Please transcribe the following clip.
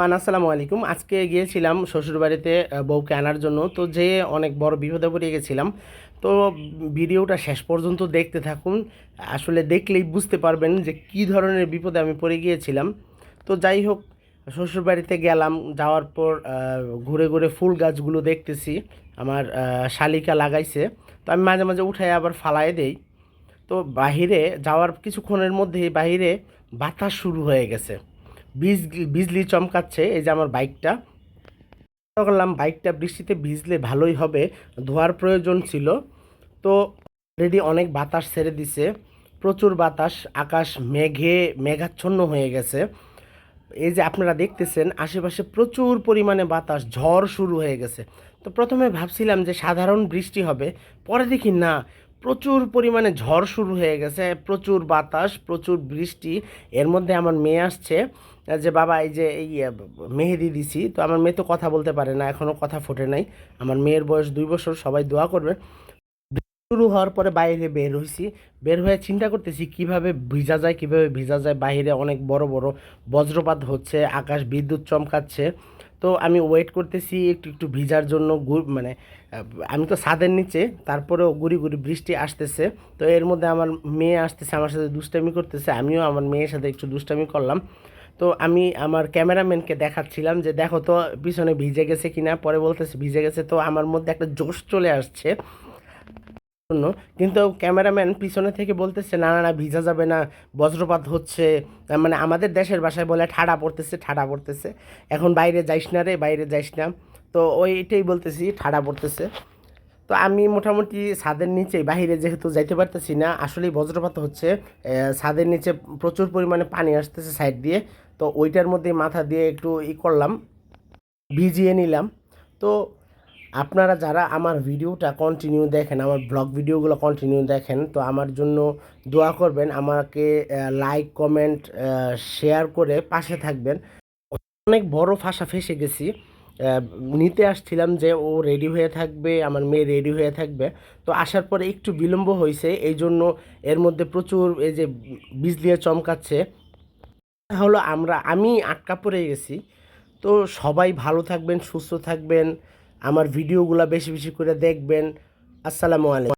মান আসসালামু আলাইকুম। আজকে গিয়েছিলাম শ্বশুরবাড়িতে বউকে আনার জন্য। তো যে অনেক বড় বিপদে পড়ে গেছিলাম। তো ভিডিওটা শেষ পর্যন্ত দেখতে থাকুন। আসলে দেখলেই বুঝতে পারবেন যে কী ধরনের বিপদে আমি পড়ে গিয়েছিলাম। তো যাই হোক, শ্বশুরবাড়িতে গেলাম। যাওয়ার পর ঘুরে ঘুরে ফুল গাছগুলো দেখতেছি। আমার শালিকা লাগাইছে। তো আমি মাঝে মাঝে উঠাই আবার ফালায় দেই। তো বাহিরে যাওয়ার কিছুক্ষণের মধ্যেই বাহিরে বাতাস শুরু হয়ে গেছে। বিজ, বিজলি চমকাচ্ছে এই যে আমার বাইকটা। করলাম বাইকটা বৃষ্টিতে ভিজলে ভালোই হবে, ধোয়ার প্রয়োজন ছিল। তো অলরেডি অনেক বাতাস ছেড়ে দিছে, প্রচুর বাতাস, আকাশ মেঘে, মেঘাচ্ছন্ন হয়ে গেছে। এই যে আপনারা দেখতেছেন, আশেপাশে প্রচুর পরিমাণে বাতাস, ঝড় শুরু হয়ে গেছে। তো প্রথমে ভাবছিলাম যে সাধারণ বৃষ্টি হবে, পরে দেখি না, প্রচুর পরিমাণে ঝড় শুরু হয়ে গেছে, প্রচুর বাতাস, প্রচুর বৃষ্টি। এর মধ্যে আমার মেয়ে আসছে যে বাবা, এই যে এই মেহেদি দিছি, তো আমার মেয়ে তো কথা বলতে পারে না এখনও কথা ফোটে নাই। আমার মেয়ের বয়স দুই বছর, সবাই দোয়া করবে। শুরু হওয়ার পরে বাইরে বের হয়েছি বের হয়ে চিন্তা করতেছি, কীভাবে ভিজা যায়, কীভাবে ভিজা যায়, বাইরে অনেক বড় বড় বজ্রপাত হচ্ছে, আকাশ বিদ্যুৎ চমকাচ্ছে। তো আমি ওয়েট করতেছি, একটু একটু ভিজার জন্য গু- মানে আমি তো ছাদের নিচে, তারপরেও গুড়ি গুড়ি বৃষ্টি আসতেছে। তো এর মধ্যে আমার মেয়ে আসতেছে, আমার সাথে দুষ্টামি করতেছে, আমিও আমার মেয়ের সাথে একটু দুষ্টামি করলাম। তো আমি আমার ক্যামেরাম্যানকে দেখাচ্ছিলাম যে দেখো তো পিছনে ভিজে গেছে কিনা, পরে বলতেছে ভিজে গেছে, তো আমার মধ্যে একটা জোশ চলে আসছে। জন্য কিন্তু ক্যামেরাম্যান পিছনে থেকে বলতেছে, না না ভিজা যাবে না, বজ্রপাত হচ্ছে। মানে আমাদের দেশের ভাষায় বলে, ঠাডা পড়তেছে ঠাডা পড়তেছে। এখন বাইরে যাইস না রে, বাইরে যাইস না। তো ওইটাই বলতেছি, ঠাডা পড়তেছে। তো আমি মোটামুটি ছাদের নিচে বাইরে যেহেতু যাইতে পারতেছি না, আসলেই বজ্রপাত হচ্ছে ছাদের নিচে প্রচুর পরিমাণে পানি আসতেছে সাইড দিয়ে, তো ওইটার মধ্যে মাথা দিয়ে একটু ই করলাম, ভিজিয়ে নিলাম। তো আপনারা যারা আমার ভিডিওটা কন্টিনিউ দেখেন, আমার ব্লগ ভিডিওগুলো কন্টিনিউ দেখেন, তো আমার জন্য দোয়া করবেন, আমাকে লাইক কমেন্ট শেয়ার করে পাশে থাকবেন। অনেক বড় ফাঁসা ফেসে গেছি। নিতে আসছিলাম যে ও রেডি হয়ে থাকবে, আমার মেয়ে রেডি হয়ে থাকবে। তো আসার পরে একটু বিলম্ব হয়েছে, এই জন্য এর মধ্যে প্রচুর এই যে বিজলিয়ে চমকাচ্ছে। হলো আমরা, আমি আটকা পড়ে গেছি। তো সবাই ভালো থাকবেন, সুস্থ থাকবেন, আমার ভিডিওগুলো বেশি বেশি করে দেখবেন। আসসালামু আলাইকুম।